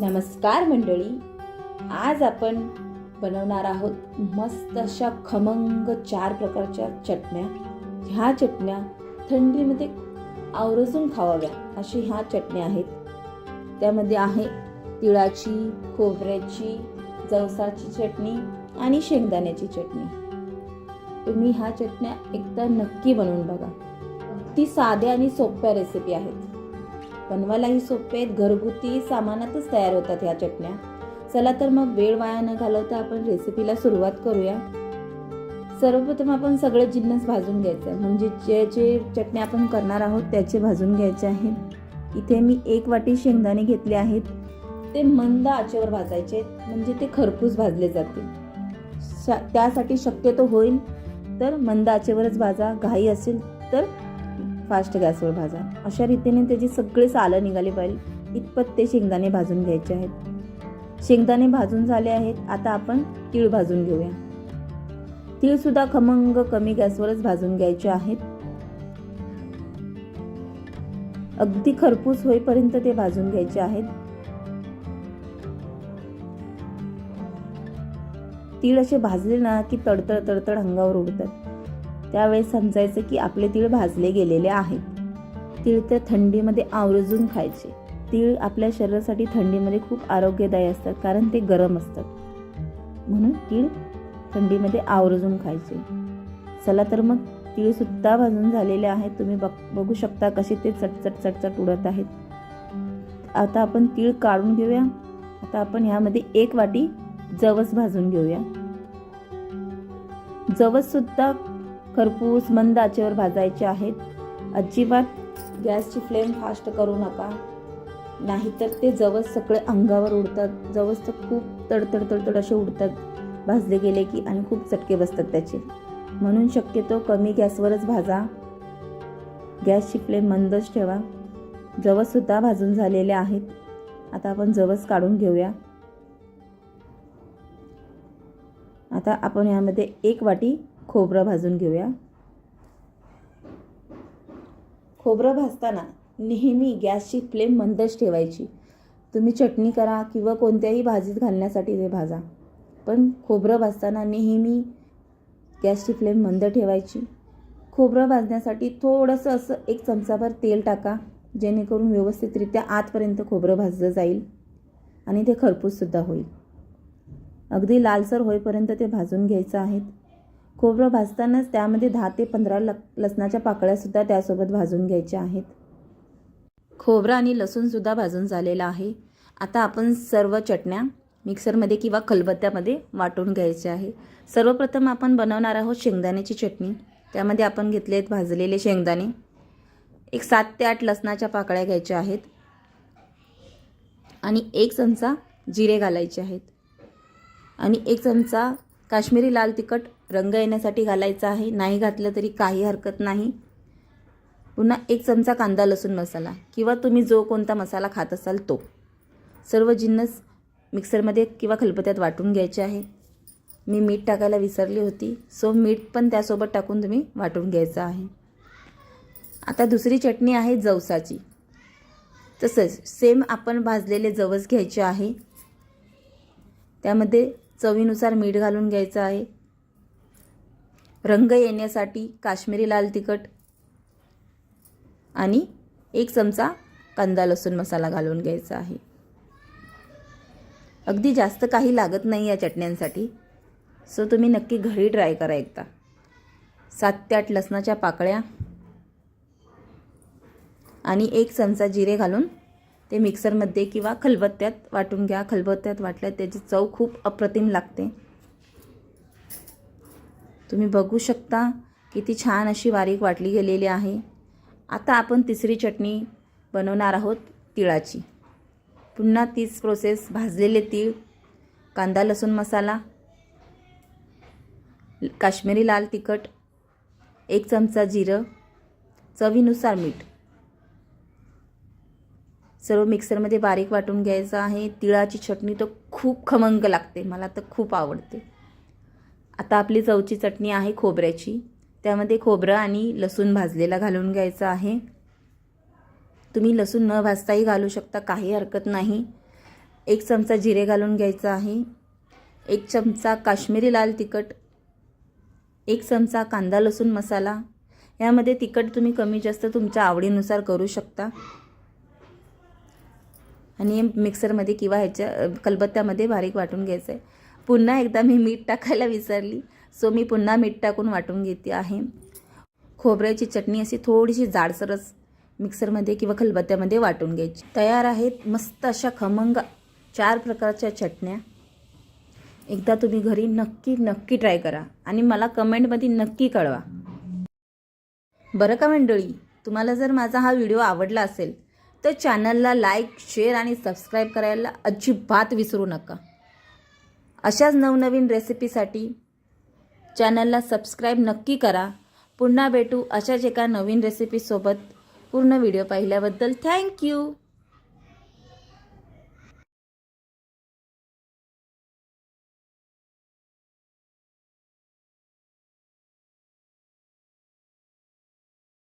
नमस्कार मंडळी. आज आपण बनवणार आहोत मस्त अशा खमंग चार प्रकारच्या चटण्या. ह्या चटण्या थंडीमध्ये आवर्जून खावाव्या अशी ह्या चटण्या आहेत. त्यामध्ये आहे तिळाची खोबऱ्याची जवसाची चटणी आणि शेंगदाण्याची चटणी. तुम्ही ह्या चटण्या एकदा नक्की बनवून बघा. ती साध्या आणि सोप्या रेसिपी आहेत. बनवायलाही सोपे आहेत. घरगुती सामानातच तयार होतात ह्या चटण्या. चला तर मग वेळ वाया न घालवता आपण रेसिपीला सुरुवात करूया. सर्वप्रथम आपण सगळे जिन्नस भाजून घ्यायचं आहे. म्हणजे जे जे चटणी आपण करणार आहोत त्याचे भाजून घ्यायचे आहेत इथे मी एक वाटी शेंगदाणे घेतले आहेत. ते मंद आचेवर भाजायचे आहेत. म्हणजे ते खरपूस भाजले जाते त्यासाठी शक्यतो होईल तर मंद आचेवरच भाजा. घाई असेल तर फास्ट गॅसवर भाजा. अशा रीतीने त्याची सगळी सालं निघाले पाहिजे इतपत ते शेंगदाणे भाजून घ्यायचे आहेत. शेंगदाणे भाजून झाले आहेत. आता आपण तीळ भाजून घेऊया. तीळसुद्धा खमंग कमी गॅसवरच भाजून घ्यायचे आहेत. अगदी खरपूस होईपर्यंत ते भाजून घ्यायचे आहेत. तीळ असे भाजले ना की तडतड तडतड अंगावर उडतात. त्यावेळेस समजायचं की आपले तीळ भाजले गेलेले आहेत. तीळ तर थंडीमध्ये आवर्जून खायचे. तीळ आपल्या शरीरासाठी थंडीमध्ये खूप आरोग्यदायी असतात कारण ते गरम असतात. म्हणून तीळ थंडीमध्ये आवर्जून खायचे. चला तर मग तीळसुद्धा भाजून झालेले आहेत. तुम्ही बघ बघू शकता कसे ते चटचट चटचट उडत आहेत. आता आपण तीळ काढून घेऊया. आता आपण ह्यामध्ये एक वाटी जवस भाजून घेऊया. जवस सुद्धा खरपूस मंद आचेवर भाजायचे आहेत. अजिबात गॅसची फ्लेम फास्ट करू नका. नाहीतर ते जवस सगळे अंगावर उडतात. जवस तर खूप तडतड तडतड असे उडतात. भाजले गेले की आणि खूप चटके बसतात त्याचे. म्हणून शक्यतो कमी गॅसवरच भाजा. गॅसची फ्लेम मंदच ठेवा. जवससुद्धा भाजून झालेले आहेत. आता आपण जवस काढून घेऊया. आता आपण यामध्ये एक वाटी खोबरं भाजून घेऊया. खोबरं भाजताना नेहमी गॅसची फ्लेम मंदच ठेवायची. तुम्ही चटणी करा किंवा कोणत्याही भाजीत घालण्यासाठी ते भाजा. पण खोबरं भाजताना नेहमी गॅसची फ्लेम मंद ठेवायची. खोबरं भाजण्यासाठी थोडंसं असं एक चमचाभर तेल टाका जेणेकरून व्यवस्थितरित्या आतपर्यंत खोबरं भाजलं जाईल आणि ते खरपूससुद्धा होईल. अगदी लालसर होईपर्यंत ते भाजून घ्यायचं आहेत खोबरं भाजतानाच त्यामध्ये दहा ते पंधरा ल लसणाच्या पाकळ्यासुद्धा त्यासोबत भाजून घ्यायच्या आहेत. खोबरं आणि लसूणसुद्धा भाजून झालेलं आहे. आता आपण सर्व चटण्या मिक्सरमध्ये किंवा खलबत्त्यामध्ये वाटून घ्यायचे आहे. सर्वप्रथम आपण बनवणार आहोत शेंगदाण्याची चटणी. त्यामध्ये आपण घेतले आहेत भाजलेले शेंगदाणे. एक सात ते आठ लसणाच्या पाकळ्या घ्यायच्या आहेत. आणि एक चमचा जिरे घालायचे आहेत. आणि एक चमचा काश्मीरी लाल तिखट रंग येण्यासाठी घालायचा आहे. नाही घातलं तरी काही हरकत नाही. पुन्हा एक चमचा कांदा लसूण मसाला किंवा तुम्ही जो कोणता मसाला खात असाल तो. सर्व जिन्नस मिक्सरमध्ये किंवा खलबत्यात वाटून घ्यायचे आहे. मी मीठ टाकायला विसरली होती. सो मीठ पण त्यासोबत टाकून तुम्ही वाटून घ्यायचं आहे. आता दुसरी चटणी आहे जवसाची. तसंच सेम आपण भाजलेले जवस घ्यायचे आहे. त्यामध्ये चवीनुसार मीठ घालून घ्यायचं आहे. रंग येण्यासाठी काश्मीरी लाल तिखट आणि एक चमचा कांदा लसूण मसाला घालून घ्यायचा आहे. अगदी जास्त काही लागत नाही या चटण्यांसाठी. सो तुम्ही नक्की घरी ट्राय करा एकदा. सात ते आठ लसणाच्या पाकळ्या आणि एक चमचा जिरे घालून ते मिक्सरमध्ये किंवा खलबत्त्यात वाटून घ्या. खलबत्त्यात वाटल्यात त्याची चव खूप अप्रतिम लागते. तुम्ही बघू शकता किती छान अशी बारीक वाटली गेलेली आहे. आता आपण तिसरी चटणी बनवणार आहोत तिळाची. पुन्हा तीच प्रोसेस भाजलेले तीळ कांदा लसूण मसाला काश्मीरी लाल तिखट एक चमचा जिरं चवीनुसार मीठ. सर्व मिक्सरमध्ये बारीक वाटून घ्यायचं आहे. तिळाची चटणी तर खूप खमंग लागते. मला तर खूप आवडते. आता आपली चवची चटणी आहे खोबऱ्याची. त्यामध्ये खोबरं आणि लसूण भाजलेला घालून घ्यायचं आहे. तुम्ही लसूण न भाजताही घालू शकता काही हरकत नाही. एक चमचा जिरे घालून घ्यायचा आहे. एक चमचा काश्मीरी लाल तिखट. एक चमचा कांदा लसूण मसाला. यामध्ये तिखट तुम्ही कमी जास्त तुमच्या आवडीनुसार करू शकता. आणि मिक्सरमध्ये किंवा ह्याच्या कलबत्त्यामध्ये बारीक वाटून घ्यायचं आहे पुन्हा एकदा मी मीठ टाकायला विसरली. सो मी पुन्हा मीठ टाकून वाटून घेते आहे. खोबऱ्याची चटणी अशी थोडीशी जाडसरच मिक्सरमध्ये किंवा खलबत्त्यामध्ये वाटून घ्यायची. तयार आहेत मस्त अशा खमंग चार प्रकारच्या चटण्या. एकदा तुम्ही घरी नक्की नक्की ट्राय करा आणि मला कमेंटमध्ये नक्की कळवा. बरं का मंडळी? तुम्हाला जर माझा हा व्हिडिओ आवडला असेल तर चॅनलला लाईक शेअर आणि सबस्क्राईब करायला अजिबात विसरू नका. अशाच नवनवीन रेसिपीसाठी चॅनलला सबस्क्राईब नक्की करा. पुन्हा भेटू अशाच एका नवीन रेसिपीसोबत. पूर्ण व्हिडिओ पाहिल्याबद्दल थँक्यू.